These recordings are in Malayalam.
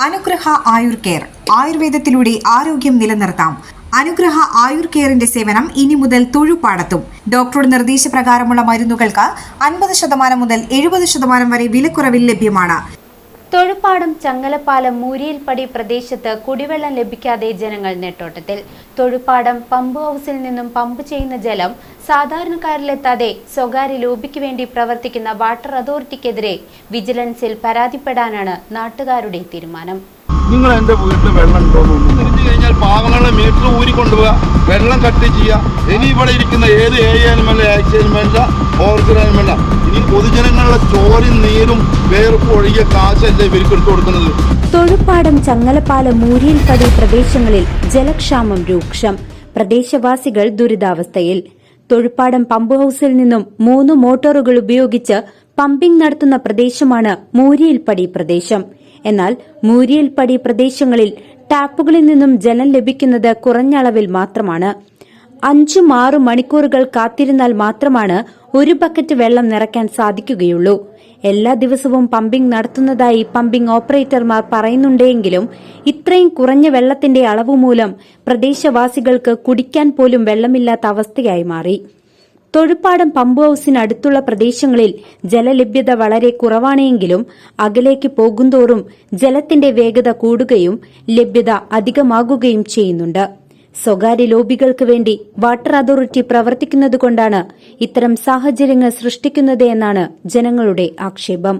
അനുഗ്രഹ ആയുർ കെയർ. ആയുർവേദത്തിലൂടെ ആരോഗ്യം നിലനിർത്താം. അനുഗ്രഹ ആയുർ കെയറിന്റെ സേവനം ഇനി മുതൽ തൊഴുപാടത്തും. ഡോക്ടറുടെ നിർദ്ദേശപ്രകാരമുള്ള മരുന്നുകൾക്ക് അൻപത് ശതമാനം മുതൽ എഴുപത് ശതമാനം വരെ വിലക്കുറവിൽ ലഭ്യമാണ്. തൊഴുപ്പാടം ചങ്ങലപ്പാലം മൂരിയിൽപ്പടി പ്രദേശത്ത് കുടിവെള്ളം ലഭിക്കാതെ ജനങ്ങൾ നെട്ടോട്ടത്തിൽ. തൊഴുപ്പാടം പമ്പ് ഹൗസിൽ നിന്നും പമ്പ് ചെയ്യുന്ന ജലം സാധാരണക്കാരിലെത്താതെ സ്വകാര്യ ലോബിക്ക് വേണ്ടി പ്രവർത്തിക്കുന്ന വാട്ടർ അതോറിറ്റിക്കെതിരെ വിജിലൻസിൽ പരാതിപ്പെടാനാണ് നാട്ടുകാരുടെ തീരുമാനം. നിങ്ങൾ ഉണ്ടോ എന്ന് തിരിഞ്ഞു കഴിഞ്ഞാൽ പാവങ്ങളെ മീറ്റർ ഊരി കൊണ്ടുപോവുക. വെള്ളം കട്ട് ചെയ്യുക. ഇനി ഇവിടെ ഇരിക്കുന്ന ഏത് ഏരിയയിലും വേണ്ട ആക്സിഡന്റും വേണ്ട വേണ്ട ഇനി പൊതുജനങ്ങളുടെ ചോരും നീരും വേർപ്പ് ഒഴുകിയ കാശല്ലേ ഇവർക്ക് എടുത്തു കൊടുക്കുന്നത്. തൊഴുപ്പാടം ചങ്ങലപ്പാലം മൂരിയൽപ്പടി പ്രദേശങ്ങളിൽ ജലക്ഷാമം രൂക്ഷം. പ്രദേശവാസികൾ ദുരിതാവസ്ഥയിൽ. തൊഴുപ്പാടം പമ്പ് ഹൌസിൽ നിന്നും മൂന്ന് മോട്ടോറുകൾ ഉപയോഗിച്ച് പമ്പിംഗ് നടത്തുന്ന പ്രദേശമാണ് മൂരിയിൽപ്പടി പ്രദേശം. എന്നാൽ മൂരിയിൽപ്പടി പ്രദേശങ്ങളിൽ ടാപ്പുകളിൽ നിന്നും ജലം ലഭിക്കുന്നത് കുറഞ്ഞ അളവിൽ മാത്രമാണ്. അഞ്ചും ആറു മണിക്കൂറുകൾ കാത്തിരുന്നാൽ മാത്രമാണ് ഒരു ബക്കറ്റ് വെള്ളം നിറയ്ക്കാൻ സാധിക്കുകയുള്ളൂ. എല്ലാ ദിവസവും പമ്പിംഗ് നടത്തുന്നതായി പമ്പിംഗ് ഓപ്പറേറ്റർമാർ പറയുന്നുണ്ടെങ്കിലും ഇത്രയും കുറഞ്ഞ വെള്ളത്തിന്റെ അളവ് മൂലം പ്രദേശവാസികൾക്ക് കുടിക്കാൻ പോലും വെള്ളമില്ലാത്ത അവസ്ഥയായി മാറി. തൊഴുപ്പാടം പമ്പ് ഹൌസിനടുത്തുള്ള പ്രദേശങ്ങളിൽ ജലലഭ്യത വളരെ കുറവാണെങ്കിലും അകലേക്ക് പോകുന്തോറും ജലത്തിന്റെ വേഗത കൂടുകയും ലഭ്യത അധികമാകുകയും ചെയ്യുന്നുണ്ട് സ്വകാര്യ ലോബികൾക്ക് വേണ്ടി വാട്ടർ അതോറിറ്റി പ്രവർത്തിക്കുന്നതുകൊണ്ടാണ് ഇത്തരം സാഹചര്യങ്ങൾ സൃഷ്ടിക്കുന്നത് എന്നാണ് ജനങ്ങളുടെ ആക്ഷേപം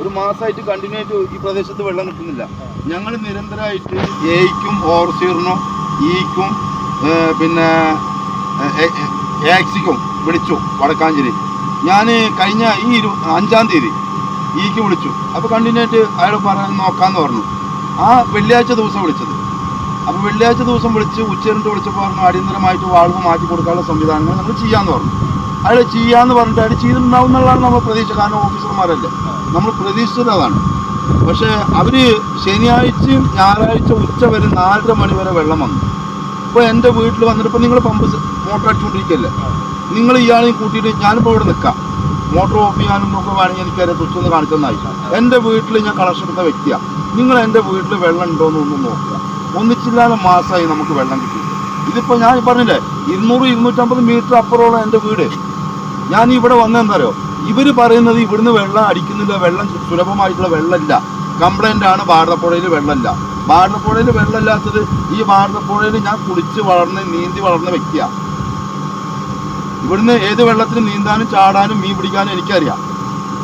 ഒരു മാസമായിട്ട് കണ്ടിന്യൂ ആയിട്ട് ഈ പ്രദേശത്ത് വെള്ളം കിട്ടുന്നില്ല ഞങ്ങൾ നിരന്തരമായിട്ട് എയ്ക്കും ഓർസീറിനും ഈക്കും പിന്നെ ആക്സിക്കും വിളിച്ചു വടക്കാഞ്ചേരി. ഞാൻ കഴിഞ്ഞ ഈ ഇരു അഞ്ചാം തീയതി ഈക്ക് വിളിച്ചു. അപ്പോൾ കണ്ടിന്യൂ ആയിട്ട് അയാൾ പറയാൻ നോക്കാമെന്ന് പറഞ്ഞു. ആ വെള്ളിയാഴ്ച ദിവസം വിളിച്ചത്. അപ്പോൾ വെള്ളിയാഴ്ച ദിവസം വിളിച്ച് ഉച്ചരിട്ട് വിളിച്ചപ്പോൾ പറഞ്ഞു അടിയന്തരമായിട്ട് വാൾവ് മാറ്റി കൊടുക്കാനുള്ള സംവിധാനങ്ങൾ നമ്മൾ ചെയ്യാമെന്ന് പറഞ്ഞു. അയാൾ ചെയ്യാമെന്ന് പറഞ്ഞിട്ട് അയാൾ ചെയ്തിട്ടുണ്ടാവും എന്നുള്ളതാണ് നമ്മൾ പ്രതീക്ഷ. കാരണം ഓഫീസർമാരല്ലേ. നമ്മൾ പ്രതീക്ഷിച്ചതാണ്. പക്ഷേ അവർ ശനിയാഴ്ചയും ഞായറാഴ്ച ഉച്ച വരെ നാലര മണി വരെ വെള്ളം വന്നു. ഇപ്പോൾ എന്റെ വീട്ടിൽ വന്നിട്ട് ഇപ്പോൾ നിങ്ങൾ പമ്പ് മോട്ടർ അടിച്ചുകൊണ്ടിരിക്കുകയല്ലേ നിങ്ങൾ ഇയാളെയും കൂട്ടിയിട്ട് ഞാനിപ്പോൾ ഇവിടെ നിൽക്കാം. മോട്ടോർ ഓഫ് ചെയ്യാനും ഒക്കെ വേണമെങ്കിൽ എനിക്കറിയാം സ്വിച്ച് ഒന്ന് കാണിക്കുന്നതായി എന്റെ വീട്ടിൽ ഞാൻ കളക്ഷൻ എടുത്ത വ്യക്തിയാണ് നിങ്ങൾ എന്റെ വീട്ടിൽ വെള്ളം ഉണ്ടോ എന്നൊന്നും നോക്കുക. ഒന്നിച്ചില്ലാതെ മാസമായി നമുക്ക് വെള്ളം കിട്ടി. ഇതിപ്പോൾ ഞാൻ പറഞ്ഞില്ലേ ഇരുന്നൂറ് ഇരുന്നൂറ്റമ്പത് മീറ്റർ അപ്പുറമുള്ള എന്റെ വീട്. ഞാൻ ഇവിടെ വന്നെന്തറിയോ ഇവർ പറയുന്നത് ഇവിടുന്ന് വെള്ളം അടിക്കുന്നില്ല വെള്ളം സുലഭമായിട്ടുള്ള വെള്ളമില്ല. കംപ്ലൈന്റ് ആണ് ഭാരതപ്പുഴയിൽ വെള്ളമില്ല. ഭാരതപ്പുഴയിൽ വെള്ളമില്ലാത്തത് ഈ ഭാരതപ്പുഴയിൽ ഞാൻ കുളിച്ച് വളർന്ന് നീന്തി വളർന്ന വ്യക്തിയാണ് ഇവിടുന്ന് ഏത് വെള്ളത്തിന് നീന്താനും ചാടാനും മീൻ പിടിക്കാനും എനിക്കറിയാം.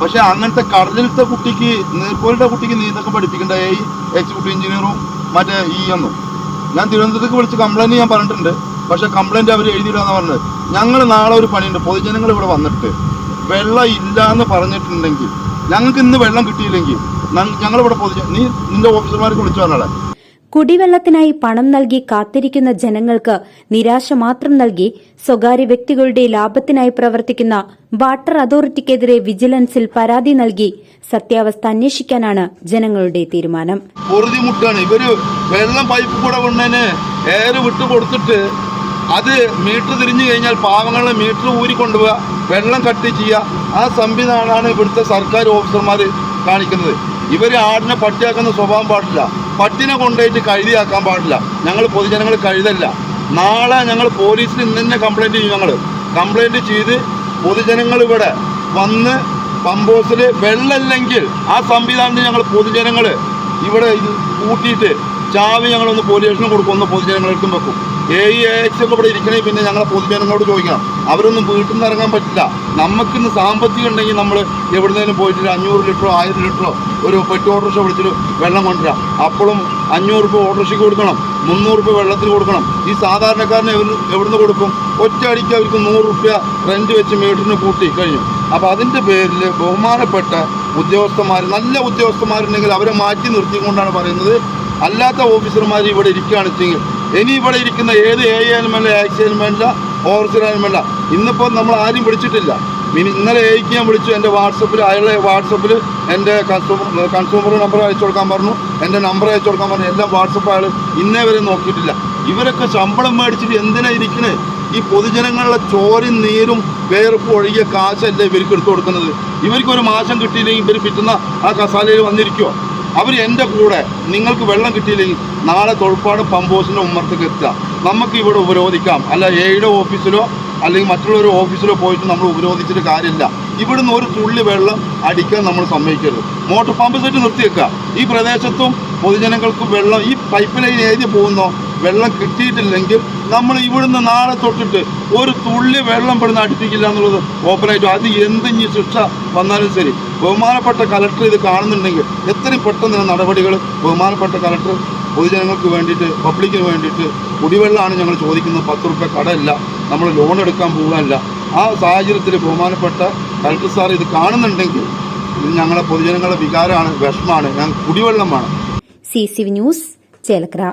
പക്ഷെ അങ്ങനത്തെ കടലിലത്തെ കുട്ടിക്ക് നീർക്കോലിന്റെ കുട്ടിക്ക് നീന്തൊക്കെ പഠിപ്പിക്കേണ്ട? ഈ എക്സിക്യൂട്ടീവ് എഞ്ചിനീയറും മറ്റേ ഈ എന്നും ഞാൻ തിരുവനന്തപുരത്തേക്ക് വിളിച്ച് കംപ്ലൈന്റ് ഞാൻ പറഞ്ഞിട്ടുണ്ട്. പക്ഷെ കംപ്ലൈന്റ് അവർ എഴുതിയിടാന്ന് പറഞ്ഞത്. ഞങ്ങൾ നാളെ ഒരു പണിയുണ്ട്. പൊതുജനങ്ങൾ ഇവിടെ വന്നിട്ട് വെള്ളം ഇല്ല എന്ന് പറഞ്ഞിട്ടുണ്ടെങ്കിൽ ഞങ്ങൾക്ക് ഇന്ന് വെള്ളം കിട്ടിയില്ലെങ്കിൽ ഞങ്ങളിവിടെ പൊതുജന നീ നിന്റെ ഓഫീസർമാർക്ക് വിളിച്ചു പറഞ്ഞാളെ. കുടിവെള്ളത്തിനായി പണം നൽകി കാത്തിരിക്കുന്ന ജനങ്ങൾക്ക് നിരാശ മാത്രം നൽകി സ്വകാര്യ വ്യക്തികളുടെ ലാഭത്തിനായി പ്രവർത്തിക്കുന്ന വാട്ടർ അതോറിറ്റിക്കെതിരെ വിജിലൻസിൽ പരാതി നൽകി സത്യാവസ്ഥ അന്വേഷിക്കാനാണ് ജനങ്ങളുടെ തീരുമാനം. ഇവർ വെള്ളം പൈപ്പ് കൂടെ കൊണ്ടതിന് എയർ വിട്ടുകൊടുത്തിട്ട് അത് മീറ്റർ തിരിഞ്ഞു കഴിഞ്ഞാൽ പാവങ്ങളെ മീറ്റർ ഊരി കൊണ്ടുപോവുക വെള്ളം കട്ട് ചെയ്യുക. ആ സംവിധാനമാണ് ഇവിടുത്തെ സർക്കാർ ഓഫീസർമാർ കാണിക്കുന്നത്. ഇവർ ആടിനെ പട്ടിയാക്കുന്ന സ്വഭാവം പാടില്ല. പട്ടിനെ കൊണ്ടുപോയിട്ട് കഴുതിയാക്കാൻ പാടില്ല. ഞങ്ങൾ പൊതുജനങ്ങൾ കഴുതല്ല. നാളെ ഞങ്ങൾ പോലീസിൽ ഇന്ന് തന്നെ കംപ്ലൈന്റ് ചെയ്യും ഞങ്ങൾ കംപ്ലൈന്റ് ചെയ്ത് പൊതുജനങ്ങൾ ഇവിടെ വന്ന് പമ്പോസിൽ വെള്ളമില്ലെങ്കിൽ ആ സംവിധാനത്തിൽ ഞങ്ങൾ പൊതുജനങ്ങൾ ഇവിടെ കൂട്ടിയിട്ട് ചാവി ഞങ്ങളൊന്ന് പോലീസ് സ്റ്റേഷന് കൊടുക്കും. ഒന്ന് പൊതുജനങ്ങളെടുത്തും വെക്കും. എ ഇ ഒക്കെ ഇവിടെ ഇരിക്കണേ പിന്നെ ഞങ്ങളെ പൊതുജനങ്ങളോട് ചോദിക്കണം. അവരൊന്നും വീട്ടിൽ നിന്ന് ഇറങ്ങാൻ പറ്റില്ല. നമുക്കിന്ന് സാമ്പത്തികം ഉണ്ടെങ്കിൽ നമ്മൾ എവിടുന്നേലും പോയിട്ട് ഒരു അഞ്ഞൂറ് ലിറ്ററോ ആയിരം ലിറ്ററോ ഒരു പെട്ടി ഓട്ടോറിക്ഷ വിളിച്ചിട്ട് വെള്ളം കൊണ്ടുവരാം. അപ്പോഴും അഞ്ഞൂറ് രൂപ ഓട്ടോറിക്ഷയ്ക്ക് കൊടുക്കണം. മുന്നൂറ് രൂപ വെള്ളത്തിന് കൊടുക്കണം. ഈ സാധാരണക്കാരനെ എവിടെ എവിടുന്ന് കൊടുക്കും? ഒറ്റ അടിക്ക് അവർക്ക് നൂറ് രൂപ റെന്റ് വെച്ച് മീറ്ററിന് കൂട്ടി കഴിഞ്ഞു. അപ്പോൾ അതിന്റെ പേരിൽ ബഹുമാനപ്പെട്ട ഉദ്യോഗസ്ഥന്മാർ നല്ല ഉദ്യോഗസ്ഥന്മാരുണ്ടെങ്കിൽ അവരെ മാറ്റി നിർത്തിക്കൊണ്ടാണ് പറയുന്നത്. അല്ലാത്ത ഓഫീസർമാർ ഇവിടെ ഇരിക്കുകയാണെന്ന് വെച്ചെങ്കിൽ ഇനി ഇവിടെ ഇരിക്കുന്ന ഏത് എ ആയാലും വേണ്ട ആക്സിയാലും വേണ്ട ഓഫീസറായാലും വേണ്ട ഇന്നിപ്പോൾ നമ്മൾ ആരും വിളിച്ചിട്ടില്ല. ഇനി ഇന്നലെ എയ്ക്ക് ഞാൻ വിളിച്ചു എന്റെ വാട്സപ്പിൽ അയാളെ വാട്സപ്പിൽ എന്റെ കൺസ്യൂമർ കൺസ്യൂമർ നമ്പർ അയച്ചു കൊടുക്കാൻ പറഞ്ഞു എന്റെ നമ്പർ അയച്ചു കൊടുക്കാൻ പറഞ്ഞു എല്ലാം വാട്സപ്പ് അയാൾ ഇന്നേ വരെ നോക്കിയിട്ടില്ല. ഇവരൊക്കെ ശമ്പളം മേടിച്ചിട്ട് എന്തിനാ ഇരിക്കണേ? ഈ പൊതുജനങ്ങളുടെ ചോരും നീരും വേർപ്പ് ഒഴുകിയ കാശല്ലേ ഇവർക്ക് എടുത്തു കൊടുക്കുന്നത്? ഇവർക്ക് ഒരു മാസം കിട്ടിയില്ലെങ്കിൽ ഇവർ പിറ്റുന്ന ആ കസാലയിൽ വന്നിരിക്കുമോ അവർ എന്റെ കൂടെ നിങ്ങൾക്ക് വെള്ളം കിട്ടിയില്ലെങ്കിൽ നാളെ തൊഴിൽപ്പാട് പമ്പ് ഹൗസിന്റെ ഉമ്മറത്തേക്ക് എത്തുക. നമുക്ക് ഇവിടെ ഉപരോധിക്കാം. അല്ല എയുടെ ഓഫീസിലോ അല്ലെങ്കിൽ മറ്റുള്ളൊരു ഓഫീസിലോ പോയിട്ട് നമ്മൾ ഉപരോധിച്ചിട്ട് കാര്യമില്ല. ഇവിടുന്ന് ഒരു തുള്ളി വെള്ളം അടിക്കാൻ നമ്മൾ സമ്മതിക്കരുത്. മോട്ടോർ പമ്പ് സെറ്റ് നിർത്തിവെക്കുക. ഈ പ്രദേശത്തും പൊതുജനങ്ങൾക്കും വെള്ളം ഈ പൈപ്പ് ലൈൻ ഏതി പോകുന്നോ? വെള്ളം കിട്ടിയിട്ടില്ലെങ്കിൽ നമ്മൾ ഇവിടുന്ന് നാളെ തൊട്ടിട്ട് ഒരു തുള്ളി വെള്ളം ഇവിടുന്ന് അടുപ്പിക്കില്ല എന്നുള്ളത് ഓപ്പണായിട്ടും അത് എന്ത് ഇനി ശിക്ഷ വന്നാലും ശരി. ബഹുമാനപ്പെട്ട കലക്ടർ ഇത് കാണുന്നുണ്ടെങ്കിൽ എത്രയും പെട്ടെന്ന് നടപടികൾ ബഹുമാനപ്പെട്ട കലക്ടർ പൊതുജനങ്ങൾക്ക് വേണ്ടിയിട്ട് പബ്ലിക്കിന് വേണ്ടിയിട്ട് കുടിവെള്ളമാണ് ഞങ്ങൾ ചോദിക്കുന്നത് പത്ത് റുപ്യ കടയില്ല. നമ്മൾ ലോൺ എടുക്കാൻ പോകാനില്ല ആ സാഹചര്യത്തിൽ ബഹുമാനപ്പെട്ട കലക്ടർ സാർ ഇത് കാണുന്നുണ്ടെങ്കിൽ ഇത് ഞങ്ങളെ പൊതുജനങ്ങളുടെ വികാരമാണ് വിഷമാണ് ഞങ്ങൾ കുടിവെള്ളമാണ്. C C news Chelakkara.